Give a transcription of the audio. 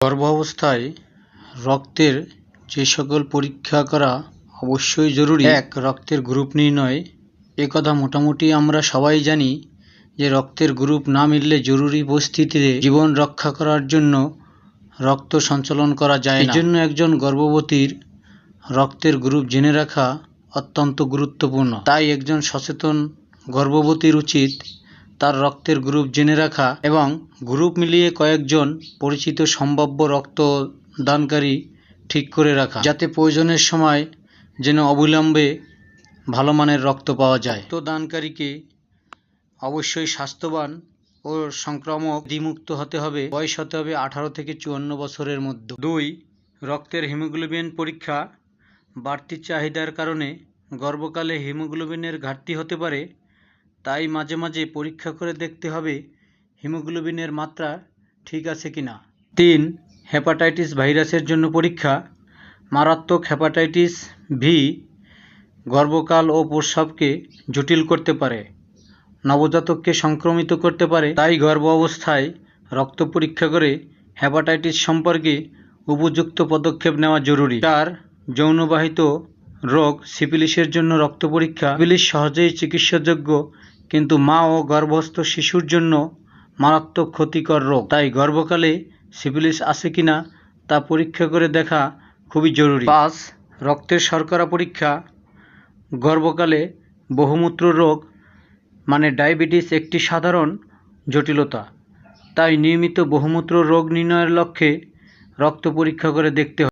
গর্ভাবস্থায় রক্তের যে সকল পরীক্ষা করা অবশ্যই জরুরি। এক, রক্তের গ্রুপ নির্ণয়। এ কথা মোটামুটি আমরা সবাই জানি যে রক্তের গ্রুপ না মিললে জরুরি পরিস্থিতিতে জীবন রক্ষা করার জন্য রক্ত সঞ্চালন করা যায় না। জন্য একজন গর্ভবতীর রক্তের গ্রুপ জেনে রাখা অত্যন্ত গুরুত্বপূর্ণ। তাই একজন সচেতন গর্ভবতীর উচিত তার রক্তের গ্রুপ জেনে রাখা এবং গ্রুপ মিলিয়ে কয়েকজন পরিচিত সম্ভাব্য রক্তদানকারী ঠিক করে রাখা, যাতে প্রয়োজনের সময় যেন অবিলম্বে ভালো মানের রক্ত পাওয়া যায়। রক্ত দানকারীকে অবশ্যই স্বাস্থ্যবান ও সংক্রামক দ্বিমুক্ত হতে হবে। বয়স হতে হবে আঠারো থেকে চুয়ান্ন বছরের মধ্যে। দুই, রক্তের হিমোগ্লোবিন পরীক্ষা বাড়তি চাহিদার কারণে গর্ভকালে হিমোগ্লোবিনের ঘাটতি হতে পারে। তাই মাঝে মাঝে পরীক্ষা করে দেখতে হবে হিমোগ্লোবিনের মাত্রা ঠিক আছে কিনা। তিন, হেপাটাইটিস ভাইরাসের জন্য পরীক্ষা। মারাত্মক হেপাটাইটিস ভি গর্ভকাল ও প্রস্রাবকে জটিল করতে পারে, নবজাতককে সংক্রমিত করতে পারে, তাই গর্ভ অবস্থায় রক্ত পরীক্ষা করে হেপাটাইটিস সম্পর্কে উপযুক্ত পদক্ষেপ নেওয়া জরুরি। চার, যৌনবাহিত রোগ সিপিলিসের জন্য রক্ত পরীক্ষা। সিপিলিস সহজেই চিকিৎসাযোগ্য কিন্তু মা ও গর্ভস্থ শিশুর জন্য মারাত্মক ক্ষতিকর রোগ। তাই গর্ভকালে সিপিলিস আছে কিনা তা পরীক্ষা করে দেখা খুবই জরুরি। পাঁচ, রক্তের শর্করা পরীক্ষা। গর্ভকালে বহুমূত্র রোগ মানে ডায়াবেটিস একটি সাধারণ জটিলতা। তাই নিয়মিত বহুমূত্র রোগ নির্ণয়ের লক্ষ্যে রক্ত পরীক্ষা করে দেখতে